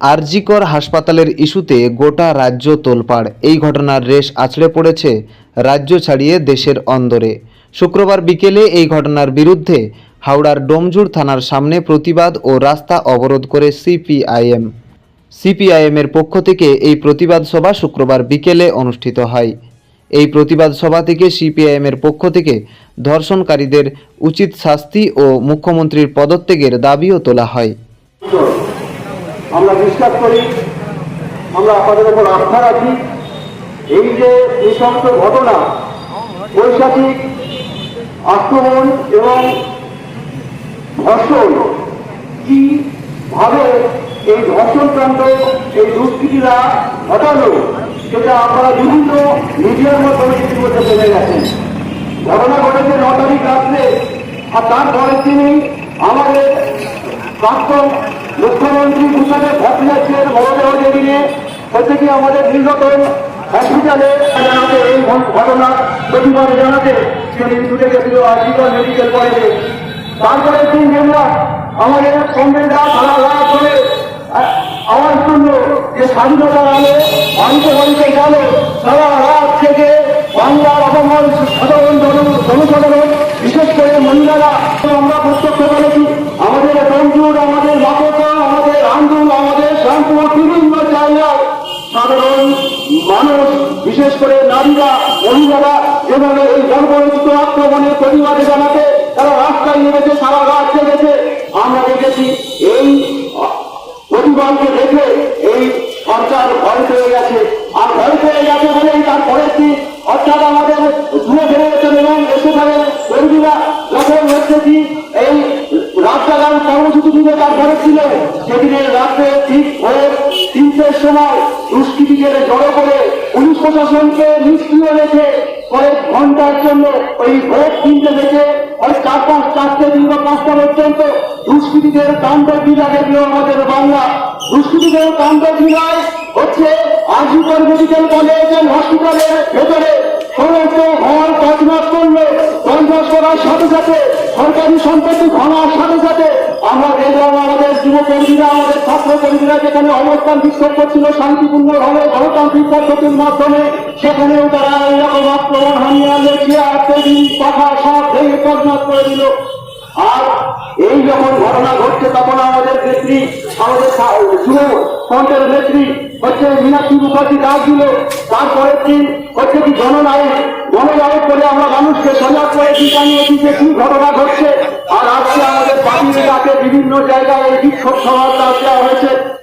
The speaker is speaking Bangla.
আরজিকর হাসপাতালের ইস্যুতে গোটা রাজ্য তোলপাড়। এই ঘটনার রেশ আছড়ে পড়েছে রাজ্য ছাড়িয়ে দেশের অন্দরে। শুক্রবার বিকেলে এই ঘটনার বিরুদ্ধে হাওড়ার ডোমজুর থানার সামনে প্রতিবাদ ও রাস্তা অবরোধ করে সিপিআইএম। সিপিআইএমের পক্ষ থেকে এই প্রতিবাদ সভা শুক্রবার বিকেলে অনুষ্ঠিত হয়। এই প্রতিবাদ সভা থেকে সিপিআইএমের পক্ষ থেকে ধর্ষণকারীদের উচিত শাস্তি ও মুখ্যমন্ত্রীর পদত্যাগের দাবিও তোলা হয়। আমরা বিশ্বাস করি, আমরা আপনাদের উপর আস্থা রাখি। এই যে নৃশংস ঘটনা বৈশাখিক আক্রমণ এবং ধর্ষণ, কীভাবে এই ধর্ষণকাণ্ড এই দুষ্কৃতীরা ঘটালো, সেটা আপনারা বিভিন্ন মিডিয়ার মাধ্যমে ইতিমধ্যে চলে গেছেন। ঘটনা ঘটেছে ন তারিখ রাত্রে, আর তারপরের দিনই আমাদের প্রাক্তন মুখ্যমন্ত্রী গুজরাটের ভট্টাচার্যের মরদেহ নিয়ে হচ্ছে কি আমাদের নির্গতন হসপিটালে জানাতে এই ঘটনার প্রতিবাদ জানাতে তিনি ছুটে গেছিল আজিকল মেডিকেল কলেজে তারপরে দিন দেখলাম আমাদের কংগ্রেসরা সারা রাত আ- আওয়াজ তুললো যে স্বাধীনতার আলো বাড়িতে বাড়িতে গেল সারা রাত থেকে বাংলার অপমান, সাধারণ জন- জনসাধারণ বিশেষ করে মহিলারা আমরা প্রত্যক্ষ করেছি আমাদের তঞ্জুর আমাদের মাকড়া আমাদের আন্দোলন আমাদের শ্যামপুর বিভিন্ন জায়গায় সাধারণ মানুষ বিশেষ করে নারীরা মহিলারা যেভাবে এই গর্ভরচিত আক্রমণের প্রতিবাদে জানাতে তারা রাস্তায় নেমেছে সারা রাত জেগেছে আমরা দেখেছি এই আহ, প্রতিবাদকে দেখে এই সরকার ভয় পেয়ে গেছে। আর ভয় পেয়ে গেছে বলেই তার পরের দিন অর্থাৎ আমাদের দূরে ফেরেছেন এবং সেখানে কর্মীরা যখন হচ্ছে কি এই রাস্তাঘাট কর্মসূচি দিতে তার পরের ছিল সেদিনের রাত্রে ঠিক তিনটের সময় দুষ্কৃতীদের জড়ো করে পুলিশ প্রশাসনকে নিষ্ক্রিয় রেখে কয়েক ঘণ্টার জন্য ওই ভোর তিনটে থেকে ওই চার পাঁচ, চারটে কিংবা পাঁচটা পর্যন্ত দুষ্কৃতীদের কাণ্ড দেখল আমাদের বাংলা। দুষ্কৃতীদের কাণ্ড বিলায় হচ্ছে আজিকর মেডিকেল কলেজ হসপিটালের ভেতরে। সমস্ত ঘর তছনছ করল, তছনছ করার সাথে সাথে সরকারি সম্পত্তি ভাঙার সাথে সাথে আমরা দেখলাম আমাদের যুবকর্মীরা আমাদের যেখানে অবস্থান বিক্ষোভ করছিল শান্তিপূর্ণভাবে গণতান্ত্রিক পদ্ধতির মাধ্যমে, সেখানেও তারা এইরকম আক্রমণ হানিয়া লেখিয়া সব ভেঙে তছনছ করে দিল। আর এই যখন ঘটনা ঘটছে, তখন আমাদের নেত্রী, আমাদের যুব নেত্রী হচ্ছে মীনাক্ষী মুখার্জি ডাক দিল। তারপরের দিন হচ্ছে কি জননায়ক জননায়ক করে আমরা মানুষকে সজাগ করে কি জানিয়েছি যে কি ঘটনা ঘটছে। ডাকে বিভিন্ন জায়গায় বিক্ষোভ সভা দেওয়া হয়েছে।